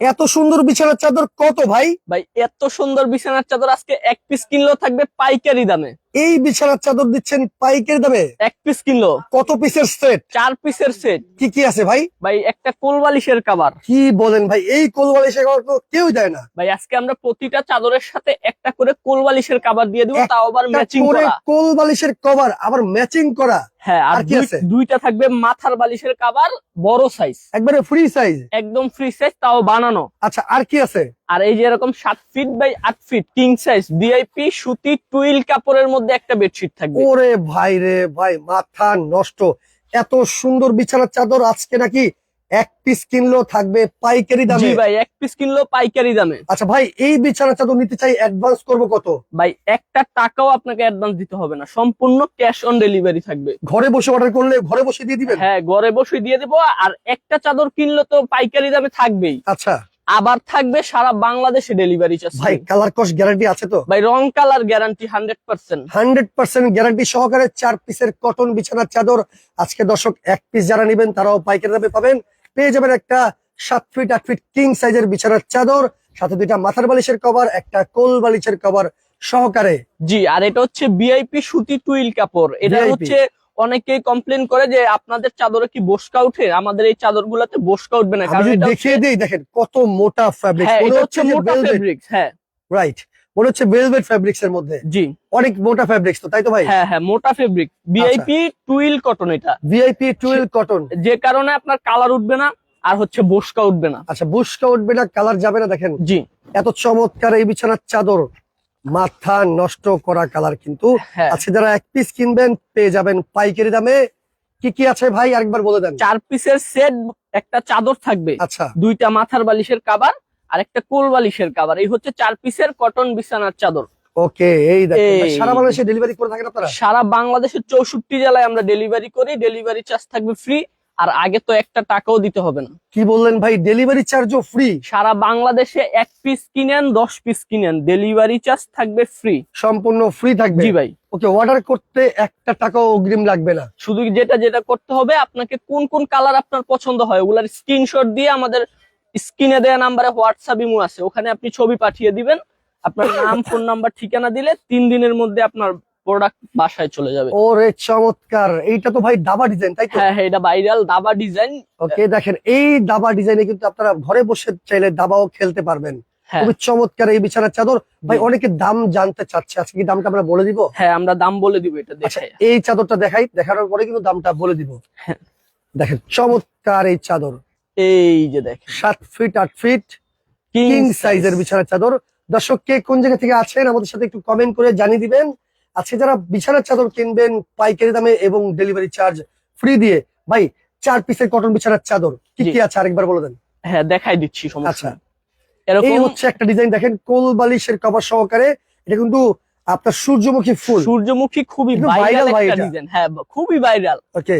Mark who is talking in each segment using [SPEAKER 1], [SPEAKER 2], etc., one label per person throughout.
[SPEAKER 1] এত সুন্দর বিছানার চাদর কত ভাই?
[SPEAKER 2] ভাই, এত সুন্দর বিছানার চাদর আজকে এক পিস কিনলেও থাকবে পাইকারি দামে।
[SPEAKER 1] এই বিছানার চাদর দিচ্ছেন পাইকারি দামে?
[SPEAKER 2] এক পিস কিনলো।
[SPEAKER 1] কত পিসের সেট
[SPEAKER 2] চার পিসের সেট
[SPEAKER 1] কি কি আছে ভাই?
[SPEAKER 2] ভাই একটা কোলবালিশের কাবার
[SPEAKER 1] কি বলেন ভাই এই কোলবালিশের খাবার তো কেউ দেয় না।
[SPEAKER 2] ভাই আজকে আমরা প্রতিটা চাদরের সাথে একটা করে কোলবালিশের কাবার দিয়ে দিব তাও আবার ম্যাচিং
[SPEAKER 1] করে কোলবালিশের কভার আবার ম্যাচিং করা।
[SPEAKER 2] হ্যাঁ আর
[SPEAKER 1] আর কি আছে?
[SPEAKER 2] দুইটা থাকবে মাথার বালিশের কাবার বড় সাইজ
[SPEAKER 1] একবারে ফ্রি সাইজ
[SPEAKER 2] একদম ফ্রি সাইজ তাও বানানো।
[SPEAKER 1] আচ্ছা আর কি আছে?
[SPEAKER 2] আর এই যে এরকম সাত ফিট বাই আট ফিট কিং সাইজ ভিআইপি সুতি টুইল কাপড়ের মধ্যে একটা বেডশিট থাকবে।
[SPEAKER 1] ওরে ভাই রে ভাই মাথা নষ্ট। এত সুন্দর বিছানার চাদর আজকে নাকি এক পিস কিনলেও থাকবে পাইকারি দামে।
[SPEAKER 2] জি ভাই এক পিস কিনলো পাইকারি দামে।
[SPEAKER 1] আচ্ছা ভাই এই বিছানার চাদর নিতে চাই অ্যাডভান্স করব কত?
[SPEAKER 2] ভাই একটা টাকাও আপনাকে অ্যাডভান্স দিতে হবে না। সম্পূর্ণ ক্যাশ অন ডেলিভারি থাকবে।
[SPEAKER 1] ঘরে বসে অর্ডার করলে ঘরে বসে দিয়ে দিবেন?
[SPEAKER 2] হ্যাঁ ঘরে বসে দিয়ে দেবো আর একটা চাদর কিনলে তো পাইকারি দামে থাকবেই।
[SPEAKER 1] আচ্ছা।
[SPEAKER 2] আবার থাকবে সারা বাংলাদেশে ডেলিভারি চার্জ
[SPEAKER 1] ভাই কালার কস্ট গ্যারান্টি আছে তো?
[SPEAKER 2] ভাই রং colour guarantee hundred percent
[SPEAKER 1] hundred percent guarantee সহকারে চার পিসের কটন বিছানার চাদর। আজকে দর্শক এক পিস যারা নেবেন তারাও পাইকারি দামে পাবেন। পেয়ে যাবেন একটা সাত ফিট আট ফিট কিং সাইজের বিছানার চাদর সাথে দুইটা মাথার বালিশের কভার একটা কোল বালিশের কভার সহকারে।
[SPEAKER 2] জি আর এটা হচ্ছে বিআইপি সুতি টুইল কাপড়। এটা হচ্ছে অনেকেই কমপ্লেন করে যে আপনাদের চাদরে কি বসকা উঠে? আমাদের এই চাদর গুলাতে বসকা উঠবে না। কারণ
[SPEAKER 1] দেখিয়ে দিই দেখেন কত মোটা ফ্যাব্রিক
[SPEAKER 2] হ্যাঁ
[SPEAKER 1] হচ্ছে
[SPEAKER 2] হচ্ছে মোটা ফেব্রিক্স হ্যাঁ।
[SPEAKER 1] রাইট মনে হচ্ছে ভেলভেট ফ্যাব্রিক্স এর মধ্যে।
[SPEAKER 2] জি।
[SPEAKER 1] অনেক মোটা ফ্যাব্রিক্স তো তাই তো ভাই?
[SPEAKER 2] হ্যাঁ হ্যাঁ মোটা বিআইপি টুইল কটন এটা।
[SPEAKER 1] ভিআইপি টুয়েলভ কটন
[SPEAKER 2] যে কারণে আপনার কালার উঠবে না আর হচ্ছে বসকা উঠবে না।
[SPEAKER 1] আচ্ছা বুশকা উঠবে না কালার যাবে না দেখেন।
[SPEAKER 2] জি।
[SPEAKER 1] এত চমৎকার এই বিছানার চাদর। মাথা নষ্ট করা কালার কিন্তু
[SPEAKER 2] হ্যাঁ।
[SPEAKER 1] আজকে যারা এক পিস কিনবেন পেয়ে যাবেন পাইকারি দামে। কি কি আছে ভাই? আরেকবার বলে দেন।
[SPEAKER 2] চার পিসের সেট একটা চাদর থাকবে।
[SPEAKER 1] আচ্ছা।
[SPEAKER 2] দুইটা মাথার বালিশের কাবার আর একটা কোল বালিশের কাবার এই হচ্ছে চার পিসের কটন বিছানার চাদর।
[SPEAKER 1] ওকে এই দেখেন সারা বাংলাদেশে ডেলিভারি করে থাকেন আপনারা?
[SPEAKER 2] সারা বাংলাদেশের চৌষট্টি জেলায় আমরা ডেলিভারি করি। ডেলিভারি চার্জ থাকবে ফ্রি আর আগে তো একটা টাকাও দিতে হবে না।
[SPEAKER 1] কি বললেন ভাই? ডেলিভারি চার্জও ফ্রি
[SPEAKER 2] সারা বাংলাদেশে এক পিস কিনেন দশ পিস কিনেন। ডেলিভারি চার্জ থাকবে ফ্রি
[SPEAKER 1] সম্পূর্ণ ফ্রি থাকবে?
[SPEAKER 2] জি ভাই।
[SPEAKER 1] ওকে অর্ডার করতে একটা টাকাও অগ্রিম লাগবে না।
[SPEAKER 2] শুধু যেটা যেটা করতে হবে আপনাকে কোন কোন কালার আপনার পছন্দ হয় ওগুলার স্ক্রিনশট দিয়ে আমাদের স্ক্রিনে দেওয়া নাম্বারে হোয়াটসঅ্যাপ ইমো আছে। ওখানে আপনি ছবি পাঠিয়ে দিবেন। আপনার নাম ফোন নাম্বার ঠিকানা দিলে তিন দিনের মধ্যে আপনার প্রোডাক্ট বাসায় চলে যাবে।
[SPEAKER 1] ওরে চমৎকার। এইটা তো ভাই দাবা ডিজাইন তাই তো?
[SPEAKER 2] হ্যাঁ হ্যাঁ এটা ভাইরাল দাবা ডিজাইন
[SPEAKER 1] ওকে দেখেন এই দাবা ডিজাইনে কিন্তু আপনারা ঘরে বসে চাইলে দাবাও খেলতে পারবেন।
[SPEAKER 2] হ্যাঁ।
[SPEAKER 1] খুবই চমৎকার এই বিছানার চাদর। ভাই। অনেকে দাম জানতে চাচ্ছে। আজকে কি দামটা আমরা বলে দিব?
[SPEAKER 2] হ্যাঁ আমরা দাম বলে দিব এটা
[SPEAKER 1] আচ্ছা
[SPEAKER 2] দেখে।
[SPEAKER 1] এই চাদরটা দেখাই। দেখানোর পরে কিন্তু দামটা বলে দিব।
[SPEAKER 2] হ্যাঁ।
[SPEAKER 1] দেখেন চমৎকার এই চাদর।
[SPEAKER 2] এই যে দেখেন।
[SPEAKER 1] সাত ফিট আট ফিট
[SPEAKER 2] কিং
[SPEAKER 1] সাইজের বিছানার চাদর। দর্শক কে কোন জায়গা থেকে আছেন আমাদের সাথে একটু কমেন্ট করে জানিয়ে দিবেন। আজকে যারা বিছানার চাদর কিনবেন পাইকারি দামে এবং ডেলিভারি চার্জ ফ্রি দিয়ে ভাই চার পিসের কটন বিছানার চাদর কি কি আছে? আরেকবার বলে দেন।
[SPEAKER 2] হ্যাঁ দেখাই দিচ্ছি
[SPEAKER 1] আচ্ছা।
[SPEAKER 2] এরকম
[SPEAKER 1] এই হচ্ছে একটা ডিজাইন দেখেন কোল বালিশের কভার সহকারে এটা কিন্তু আপনার সূর্যমুখী ফুল।
[SPEAKER 2] সূর্যমুখী খুবই ভাইরাল একটা। ডিজাইন হ্যাঁ খুবই ভাইরাল
[SPEAKER 1] ওকে।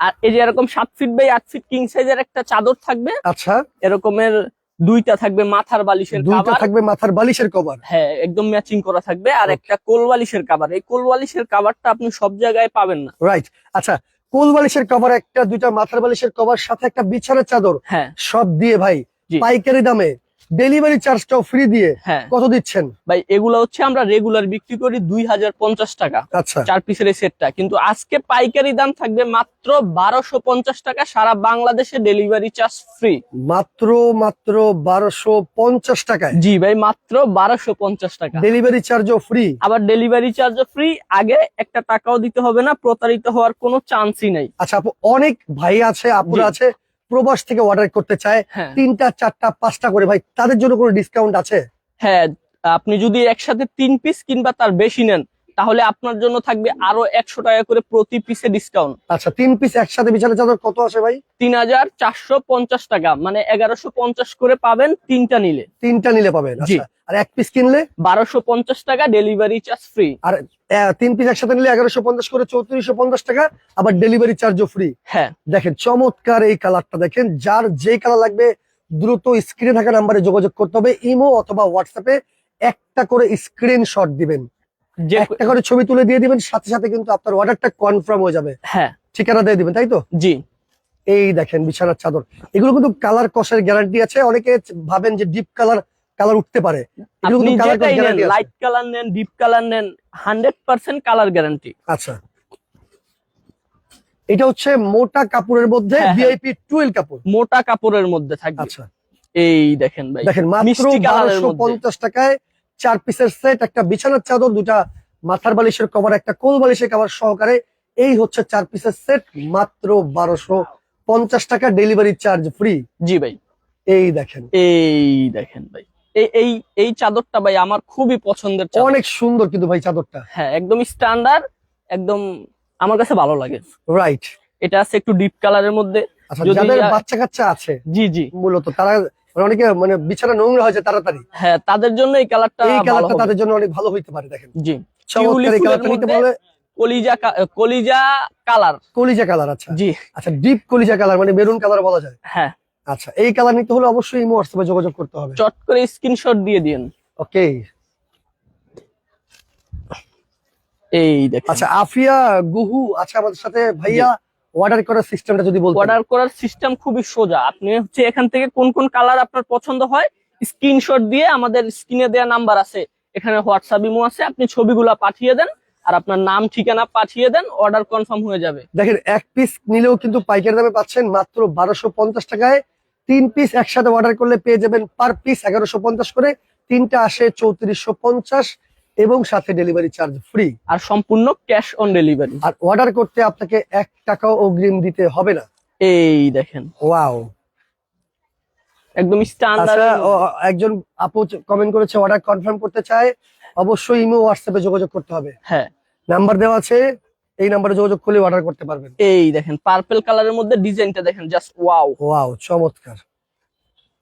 [SPEAKER 2] আর এই যে এরকম সাত ফিট বাই আট ফিট কিং সাইজের একটা চাদর থাকবে
[SPEAKER 1] আচ্ছা।
[SPEAKER 2] এরকমের দুইটা থাকবে মাথার বালিশের
[SPEAKER 1] দুইটা থাকবে মাথার বালিশের কভার
[SPEAKER 2] হ্যাঁ একদম ম্যাচিং করা থাকবে। আর একটা কোল বালিশের কভার এই কোল বালিশের কাবারটা আপনি সব জায়গায় পাবেন না।
[SPEAKER 1] রাইট আচ্ছা কোল বালিশের কভার একটা দুইটা মাথার বালিশের কভার সাথে একটা বিছানার চাদর।
[SPEAKER 2] হ্যাঁ।
[SPEAKER 1] সব দিয়ে ভাই পাইকারি দামে ডেলিভারি চার্জটাও ফ্রি দিয়ে
[SPEAKER 2] হ্যাঁ।
[SPEAKER 1] কত দিচ্ছেন?
[SPEAKER 2] ভাই এগুলো হচ্ছে আমরা রেগুলার বিক্রি করি দুই হাজার পঞ্চাশ টাকা।
[SPEAKER 1] আচ্ছা।
[SPEAKER 2] চার পিসের এই সেটটা কিন্তু আজকে পাইকারি দাম থাকবে মাত্র বারোশো পঞ্চাশ টাকা। সারা বাংলাদেশে ডেলিভারি চার্জ ফ্রি
[SPEAKER 1] মাত্র মাত্র বারোশো পঞ্চাশ টাকা
[SPEAKER 2] জি ভাই মাত্র বারোশো পঞ্চাশ টাকা।
[SPEAKER 1] ডেলিভারি চার্জও ফ্রি
[SPEAKER 2] আবার ডেলিভারি চার্জও ফ্রি আগে একটা টাকাও দিতে হবে না প্রতারিত হওয়ার কোনো চান্সই নাই।
[SPEAKER 1] আচ্ছা অনেক ভাই আছে আপুরা আছে প্রবাস থেকে অর্ডার করতে চায়
[SPEAKER 2] হ্যাঁ।
[SPEAKER 1] তিনটা চারটা পাঁচটা করে। ভাই তাদের জন্য কোনো ডিসকাউন্ট আছে?
[SPEAKER 2] হ্যাঁ আপনি যদি একসাথে তিন পিস কিংবা তার বেশি নেন তাহলে আপনার জন্য থাকবে আরও একশো টাকা করে প্রতি পিসে ডিসকাউন্ট
[SPEAKER 1] আচ্ছা তিন পিস একসাথে বিছানা চাদর কত আসে ভাই?
[SPEAKER 2] তিন হাজার চারশো পঞ্চাশ টাকা মানে এগারোশো পঞ্চাশ করে পাবেন তিনটা নিলে।
[SPEAKER 1] তিনটা নিলে পাবেন
[SPEAKER 2] জি।
[SPEAKER 1] আচ্ছা আর এক পিস কিনলে?
[SPEAKER 2] বারোশো পঞ্চাশ টাকা ডেলিভারি চার্জ ফ্রি
[SPEAKER 1] আর তিন পিস একসাথে নিলে এগারোশো পঞ্চাশ করে চৌত্রিশশো পঞ্চাশ টাকা আবার ডেলিভারি চার্জও ফ্রি
[SPEAKER 2] হ্যাঁ।
[SPEAKER 1] দেখেন চমৎকার এই কালারটা দেখেন যার যে কালার লাগবে দ্রুত স্ক্রিনে থাকা নাম্বারে যোগাযোগ করতে হবে ইমো অথবা হোয়াটসঅ্যাপে একটা করে স্ক্রিনশট দিবেন।
[SPEAKER 2] যে
[SPEAKER 1] একটা করে ছবি তুলে দিয়ে দিবেন সাথে সাথে কিন্তু আপনার অর্ডারটা কনফার্ম হয়ে যাবে।
[SPEAKER 2] হ্যাঁ।
[SPEAKER 1] ঠিকানা দিয়ে দিবেন তাই তো?
[SPEAKER 2] জি।
[SPEAKER 1] এই দেখেন বিছানার চাদর। এগুলো কিন্তু কালার কষের গ্যারান্টি আছে অনেকে ভাবেন যে ডিপ কালার কালার উঠতে পারে।
[SPEAKER 2] লাইট কালার নেন ডিপ কালার নেন হান্ড্রেড পার্সেন্ট কালার গ্যারান্টি
[SPEAKER 1] আচ্ছা। এটা হচ্ছে মোটা কাপড়ের মধ্যে
[SPEAKER 2] হ্যাঁ, হ্যাঁ।
[SPEAKER 1] ভিআইপি টুয়েল কাপড়।
[SPEAKER 2] মোটা কাপড়ের মধ্যে থাকবে।
[SPEAKER 1] আচ্ছা।
[SPEAKER 2] এই দেখেন ভাই
[SPEAKER 1] দেখেন মাত্র বারোশো পঞ্চাশ টাকায় চার পিসের সেট একটা বিছানার চাদর দুটা মাথার বালিশের কভার একটা কোল বালিশের কভার সহকারে এই হচ্ছে চার পিসের সেট মাত্র বারোশো পঞ্চাশ টাকা ডেলিভারি চার্জ ফ্রি
[SPEAKER 2] জি ভাই।
[SPEAKER 1] এই দেখেন।
[SPEAKER 2] এই দেখেন ভাই। এই এই এই চাদরটা ভাই আমার খুবই পছন্দের
[SPEAKER 1] অনেক সুন্দর কিন্তু ভাই চাদরটা।
[SPEAKER 2] হ্যাঁ একদম স্ট্যান্ডার্ড একদম আমার কাছে ভালো লাগে।
[SPEAKER 1] রাইট
[SPEAKER 2] এটা আছে একটু ডিপ কালারের মধ্যে।
[SPEAKER 1] আচ্ছা যাদের বাচ্চা কাচ্চা আছে
[SPEAKER 2] জি জি।
[SPEAKER 1] মূলত তারা অনেকে মানে বিছানা নোংরা হয়েছে তাড়াতাড়ি।
[SPEAKER 2] হ্যাঁ তাদের জন্য এই কালারটা
[SPEAKER 1] এই কালারটা তাদের জন্য অনেক ভালো হইতে পারে দেখেন।
[SPEAKER 2] জি।
[SPEAKER 1] চমৎকার এই কালারটা নিতে পারলে
[SPEAKER 2] কলিজা কলিজা কালার।
[SPEAKER 1] কলিজা কালার আচ্ছা।
[SPEAKER 2] জি।
[SPEAKER 1] আচ্ছা ডিপ কলিজা কালার মানে মেরুন কালার বলা যায়।
[SPEAKER 2] হ্যাঁ।
[SPEAKER 1] আচ্ছা এই কালার নিতে হলে অবশ্যই ইমো হোয়াটসঅ্যাপে যোগাযোগ করতে হবে।
[SPEAKER 2] চট করে স্ক্রিনশট দিয়ে দিন।
[SPEAKER 1] ওকে।
[SPEAKER 2] এই দেখেন।
[SPEAKER 1] আচ্ছা আফিয়া গুহু আচ্ছা আমাদের সাথে ভাইয়া অর্ডার করার সিস্টেমটা যদি বলতেন।
[SPEAKER 2] অর্ডার করার সিস্টেম খুবই সোজা। আপনি হচ্ছে এখান থেকে কোন কোন কালার আপনার পছন্দ হয় স্ক্রিনশট দিয়ে আমাদের স্ক্রিনে দেওয়া নাম্বার আছে। এখানে হোয়াটসঅ্যাপ ইমো আছে আপনি ছবিগুলা পাঠিয়ে দেন আর আপনার নাম ঠিকানা পাঠিয়ে দেন অর্ডার কনফার্ম হয়ে যাবে।
[SPEAKER 1] দেখেন এক পিস নিলেও কিন্তু পাইকারি দামে পাচ্ছেন মাত্র বারোশো পঞ্চাশ টাকায়। তিন পিস একসাথে অর্ডার করলে পেয়ে যাবেন পার পিস এগারোশো পঞ্চাশ করে। তিনটা আসে চৌত্রিশশো পঞ্চাশ। এবং সাথে ডেলিভারি চার্জ ফ্রি
[SPEAKER 2] আর সম্পূর্ণ ক্যাশ অন ডেলিভারি
[SPEAKER 1] আর অর্ডার করতে আপনাকে এক টাকাও অগ্রিম দিতে হবে না।
[SPEAKER 2] এই দেখেন।
[SPEAKER 1] ওয়াও
[SPEAKER 2] একদম স্ট্যান্ডার্ড
[SPEAKER 1] আচ্ছা একজন আপু কমেন্ট করেছে অর্ডার কনফার্ম করতে চায় অবশ্যই ইমো হোয়াটসঅ্যাপে যোগাযোগ করতে হবে।
[SPEAKER 2] হ্যাঁ।
[SPEAKER 1] নাম্বার দেওয়া আছে এই নাম্বারে যোগাযোগ করলে অর্ডার করতে পারবেন।
[SPEAKER 2] এই দেখেন পার্পল কালারের মধ্যে ডিজাইনটা দেখেন জাস্ট ওয়াও
[SPEAKER 1] ওয়াও চমৎকার।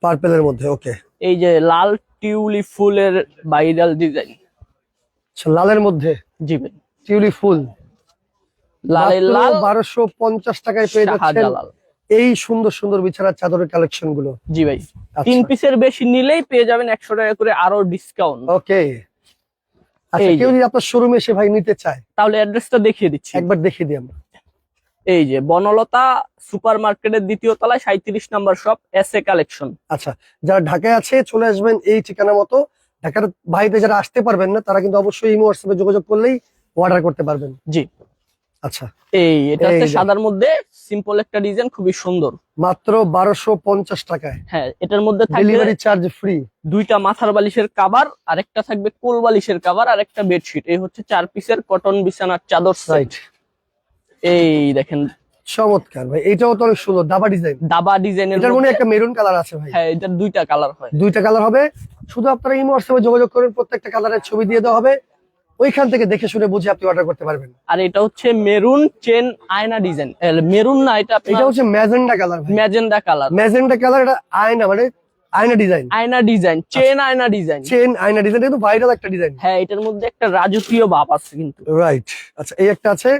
[SPEAKER 1] পার্পেলের মধ্যে ওকে
[SPEAKER 2] এই যে লাল টিউলি ফুলের ভাইরাল ডিজাইন
[SPEAKER 1] লালের মধ্যে
[SPEAKER 2] জি ভাই।
[SPEAKER 1] টিউলি ফুল।
[SPEAKER 2] লাল
[SPEAKER 1] বারোশো পঞ্চাশ টাকায় পেয়ে যাচ্ছেন এই সুন্দর সুন্দর বিছানার চাদরের কালেকশনগুলো।
[SPEAKER 2] জি ভাই।
[SPEAKER 1] আচ্ছা।
[SPEAKER 2] তিন পিসের বেশি নিলেই পেয়ে যাবেন একশো টাকা করে আরও ডিসকাউন্ট
[SPEAKER 1] ওকে। আচ্ছা কেউ যদি আপনার শোরুমে এসে ভাই নিতে চায়
[SPEAKER 2] তাহলে অ্যাড্রেসটা দেখিয়ে দিচ্ছি।
[SPEAKER 1] একবার দেখিয়ে দিই আমরা।
[SPEAKER 2] এই যে বনলতা সুপার মার্কেটের দ্বিতীয় তলায় সাঁত্রিশ number shop S A collection
[SPEAKER 1] আচ্ছা যারা ঢাকায় আছে চলে আসবেন এই ঠিকানা মতো। ঢাকার বাইরে যারা আসতে পারবেন না তারা কিন্তু অবশ্যই ইমো হোয়াটসঅ্যাপে যোগাযোগ করলেই অর্ডার করতে পারবেন।
[SPEAKER 2] জি।
[SPEAKER 1] আচ্ছা।
[SPEAKER 2] এই এটা হচ্ছে সাদার মধ্যে সিম্পল একটা ডিজাইন খুবই সুন্দর।
[SPEAKER 1] মাত্র বারোশো পঞ্চাশ টাকায়।
[SPEAKER 2] হ্যাঁ এটার মধ্যে থাকবে
[SPEAKER 1] ডেলিভারি চার্জ ফ্রি
[SPEAKER 2] দুইটা মাথার বালিশের কাবার আর একটা থাকবে কোল বালিশের কাবার আর একটা বেডশিট এই হচ্ছে চার পিসের কটন বিছানার চাদর।
[SPEAKER 1] রাইট
[SPEAKER 2] এই দেখেন
[SPEAKER 1] চমৎকার ভাই এটাও তো অনেক সুন্দর দাবা ডিজাইন
[SPEAKER 2] দাবা ডিজাইনের
[SPEAKER 1] এটার মনে একটা মেরুন কালার আছে ভাই।
[SPEAKER 2] হ্যাঁ এটার দুইটা কালার হয়।
[SPEAKER 1] দুইটা কালার হবে। শুধু আপনারা ইমো হোয়াটসঅ্যাপে যোগাযোগ করবেন প্রত্যেকটা কালারের ছবি দিয়ে দেওয়া হবে। ওইখান থেকে দেখে শুনে বুঝে আপনি অর্ডার করতে পারবেন।
[SPEAKER 2] আর এটা হচ্ছে মেরুন চেন আয়না ডিজাইন মেরুন না এটা
[SPEAKER 1] এটা হচ্ছে ম্যাজেন্ডা কালার ভাই।
[SPEAKER 2] ম্যাজেন্ডা কালার
[SPEAKER 1] ম্যাজেন্ডা কালার এটা আয়না মানে আয়না ডিজাইন
[SPEAKER 2] আয়না ডিজাইন চেন আয়না ডিজাইন
[SPEAKER 1] চেন আয়না ডিজাইন কিন্তু ভাইরাল একটা ডিজাইন
[SPEAKER 2] হ্যাঁ এটার মধ্যে একটা রাজকীয় ভাব আছে কিন্তু।
[SPEAKER 1] রাইট আচ্ছা এই একটা আছে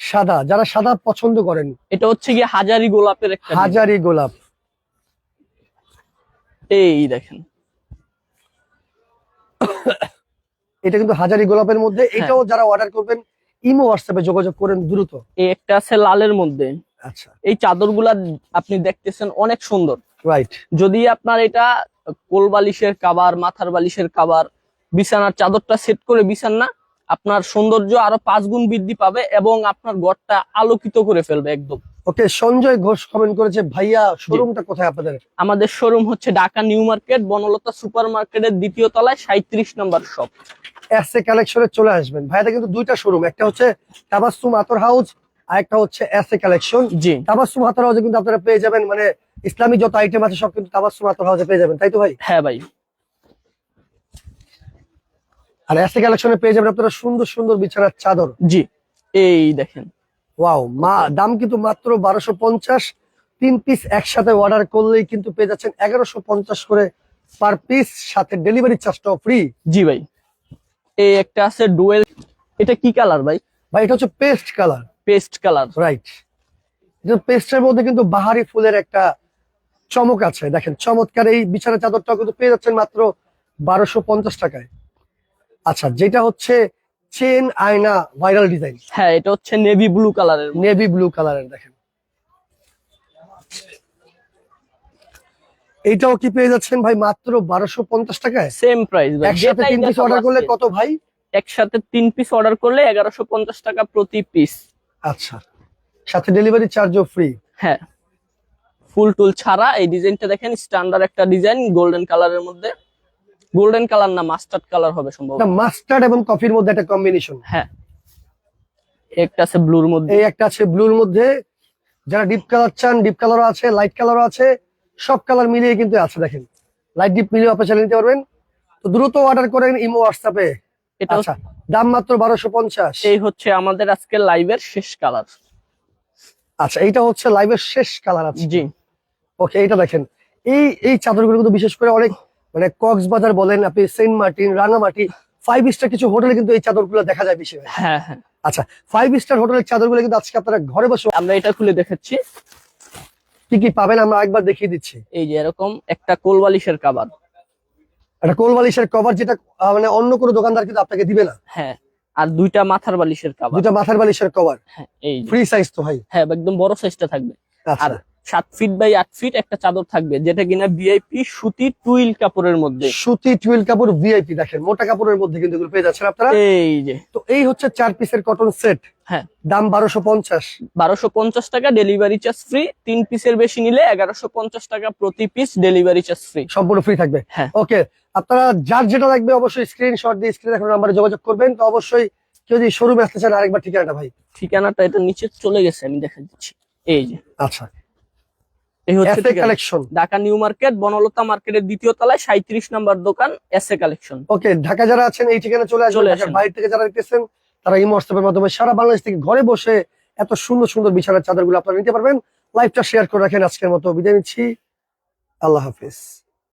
[SPEAKER 1] সাদা যারা সাদা পছন্দ করেন।
[SPEAKER 2] এটা হচ্ছে গিয়ে হাজারি গোলাপের একটা
[SPEAKER 1] হাজারি গোলাপ।
[SPEAKER 2] এই দেখেন।
[SPEAKER 1] এটা কিন্তু হাজারি গোলাপের মধ্যে।
[SPEAKER 2] হ্যাঁ।
[SPEAKER 1] এটাও যারা অর্ডার করবেন ইমো হোয়াটসঅ্যাপে যোগাযোগ করেন দ্রুত।
[SPEAKER 2] এই একটা আছে লালের মধ্যে।
[SPEAKER 1] আচ্ছা।
[SPEAKER 2] এই চাদরগুলা আপনি দেখতেছেন অনেক সুন্দর।
[SPEAKER 1] রাইট
[SPEAKER 2] যদি আপনার এটা কোল বালিশের কাবার মাথার বালিশের কাবার বিছানার চাদরটা সেট করে বিছান না আপনার সৌন্দর্য আরও পাঁচ গুণ বৃদ্ধি পাবে এবং আপনার ঘরটা আলোকিত করে ফেলবে একদম।
[SPEAKER 1] ওকে সঞ্জয় ঘোষ কমেন্ট করেছে ভাইয়া শোরুমটা কোথায় আপনাদের?
[SPEAKER 2] আমাদের শোরুম হচ্ছে Dhaka new market Banalata super মার্কেটের দ্বিতীয় তলায় সাঁত্রিশ নম্বর শপ
[SPEAKER 1] এস এ কালেকশনে চলে আসবেন। ভাইয়াদের কিন্তু দুইটা শোরুম একটা হচ্ছে তাবাসুম আতর হাউস আর একটা হচ্ছে এস এ কালেকশন
[SPEAKER 2] জি।
[SPEAKER 1] তাবাসুম আতর হাউসে কিন্তু আপনারা পেয়ে যাবেন মানে ইসলামী যত আইটেম আছে সব কিন্তু তাবাসুম আতর হাউসে পেয়ে যাবেন তাই তো ভাই?
[SPEAKER 2] হ্যাঁ ভাই।
[SPEAKER 1] আর এস কালেকশনে পেয়ে যাবেন আপনারা সুন্দর সুন্দর বিছানার চাদর।
[SPEAKER 2] জি এই দেখেন।
[SPEAKER 1] ওয়াও মা দাম কিন্তু মাত্র বারোশো পঞ্চাশ। তিন পিস একসাথে অর্ডার করলেই কিন্তু পেয়ে যাচ্ছেন এগারোশো পঞ্চাশ করে পার পিস সাথে ডেলিভারি চার্জটাও ফ্রি
[SPEAKER 2] জি ভাই এই একটা আছে ডুয়েল এটা কি কালার ভাই?
[SPEAKER 1] ভাই এটা হচ্ছে paste colour
[SPEAKER 2] paste colour
[SPEAKER 1] right পেস্টের মধ্যে কিন্তু বাহারি ফুলের একটা চমক আছে। দেখেন চমৎকার এই বিছানা চাদরটাও কিন্তু পেয়ে যাচ্ছেন মাত্র বারোশো পঞ্চাশ টাকায়। আচ্ছা যেটা হচ্ছে চেন আয়না ভাইরাল ডিজাইন।
[SPEAKER 2] হ্যাঁ এটা হচ্ছে নেভি ব্লু কালারের
[SPEAKER 1] নেভি ব্লু কালারের দেখেন। এইটাও কি পেয়ে যাচ্ছেন ভাই মাত্র বারোশো পঞ্চাশ টাকায়?
[SPEAKER 2] সেম প্রাইস ভাই।
[SPEAKER 1] একসাথে তিন পিস অর্ডার করলে কত ভাই?
[SPEAKER 2] একসাথে তিন পিস অর্ডার করলে এগারোশো পঞ্চাশ টাকা প্রতি পিস
[SPEAKER 1] আচ্ছা সাথে ডেলিভারি চার্জও ফ্রি
[SPEAKER 2] হ্যাঁ। ফুল টুল ছাড়া এই ডিজাইনটা দেখেন স্ট্যান্ডার্ড একটা ডিজাইন গোল্ডেন কালারের মধ্যে। গোল্ডেন কালার না মাস্টার্ড কালার হবে সম্ভবত।
[SPEAKER 1] মাস্টার্ড এবং কফির মধ্যে একটা কম্বিনেশন
[SPEAKER 2] হ্যাঁ। একটা আছে ব্লুর মধ্যে।
[SPEAKER 1] এই একটা আছে ব্লুর মধ্যে। যারা ডিপ কালার চান ডিপ কালারও আছে লাইট কালারও আছে সব কালার মিলিয়ে কিন্তু আছে দেখেন। লাইট ডিপ মিলিয়ে আপনি চালিয়ে নিতে পারবেন। তো দ্রুত অর্ডার করেন ইমো হোয়াটসঅ্যাপে
[SPEAKER 2] এটা
[SPEAKER 1] আচ্ছা দাম মাত্র বারোশো পঞ্চাশ।
[SPEAKER 2] এই হচ্ছে আমাদের আজকে লাইভের শেষ কালার
[SPEAKER 1] আচ্ছা এইটা হচ্ছে লাইভের শেষ কালার আছে।
[SPEAKER 2] জি।
[SPEAKER 1] ওকে এইটা দেখেন। এই এই চাদরগুলো কিন্তু বিশেষ করে অনেক মানে কক্সবাজার বলেন আপনি Saint Martin Rangamati five star কিছু হোটেলে কিন্তু এই চাদরগুলো দেখা যায় বেশি
[SPEAKER 2] হ্যাঁ হ্যাঁ।
[SPEAKER 1] আচ্ছা ফাইভ স্টার হোটেলের চাদরগুলো কিন্তু আজকে আপনারা ঘরে বসে
[SPEAKER 2] আমরা এটা খুলে দেখাচ্ছি।
[SPEAKER 1] কি কি পাবেন আমরা একবার দেখিয়ে দিচ্ছি।
[SPEAKER 2] এই যে এরকম একটা কোলবালিশের কাবার।
[SPEAKER 1] একটা কোল বালিশের কভার যেটা মানে অন্য কোনো দোকানদার কিন্তু আপনাকে দিবে না।
[SPEAKER 2] হ্যাঁ আর দুইটা মাথার বালিশের কাবার।
[SPEAKER 1] দুটা মাথার বালিশের কভার
[SPEAKER 2] হ্যাঁ এই
[SPEAKER 1] ফ্রি সাইজ তো ভাই।
[SPEAKER 2] হ্যাঁ একদম বড় সাইজটা থাকবে।
[SPEAKER 1] আচ্ছা।
[SPEAKER 2] আর সাত ফিট বাই আট ফিট একটা চাদর থাকবে যেটা কিনা ভিআইপি সুতি টুইল কাপড়ের মধ্যে।
[SPEAKER 1] সুতি টুইল কাপড় ভিআইপি দেখেন মোটা কাপড়ের মধ্যে কিন্তু পেয়ে যাচ্ছেন আপনারা।
[SPEAKER 2] এই যে।
[SPEAKER 1] তো এই হচ্ছে চার পিসের কটন সেট
[SPEAKER 2] হ্যাঁ।
[SPEAKER 1] দাম বারোশো পঞ্চাশ।
[SPEAKER 2] বারোশো পঞ্চাশ টাকা ডেলিভারি চার্জ ফ্রি তিন পিসের বেশি নিলে এগারোশো পঞ্চাশ টাকা প্রতি পিস ডেলিভারি চার্জ ফ্রি
[SPEAKER 1] সম্পূর্ণ ফ্রি থাকবে।
[SPEAKER 2] হ্যাঁ।
[SPEAKER 1] ওকে আপনারা যার যেটা লাগবে অবশ্যই স্ক্রিনশট দিয়ে স্ক্রিন এখন নাম্বারে যোগাযোগ করবেন। তো অবশ্যই কেউ যদি শোরুমে আসতে চান আরেকবার ঠিকানাটা ভাই।
[SPEAKER 2] ঠিকানাটা এটা নিচে চলে গেছে আমি দেখা দিচ্ছি। এই যে।
[SPEAKER 1] আচ্ছা।
[SPEAKER 2] এই হচ্ছে
[SPEAKER 1] collection
[SPEAKER 2] Dhaka new market Bonolota মার্কেটের দ্বিতীয় তলায় সাঁত্রিশ নাম্বার দোকান কালেকশন
[SPEAKER 1] ওকে ঢাকা যারা আছেন এই ঠিকানা চলে আসবেন। বাইরে থেকে যারা দেখতেছেন তারা এই হোয়াটসঅ্যাপের মাধ্যমে সারা বাংলাদেশ থেকে ঘরে বসে এত সুন্দর সুন্দর বিছানার চাদরগুলো আপনারা নিতে পারবেন। লাইভটা শেয়ার করে রাখেন আজকের মতো। বিদায় নিচ্ছি। আল্লাহ হাফিজ।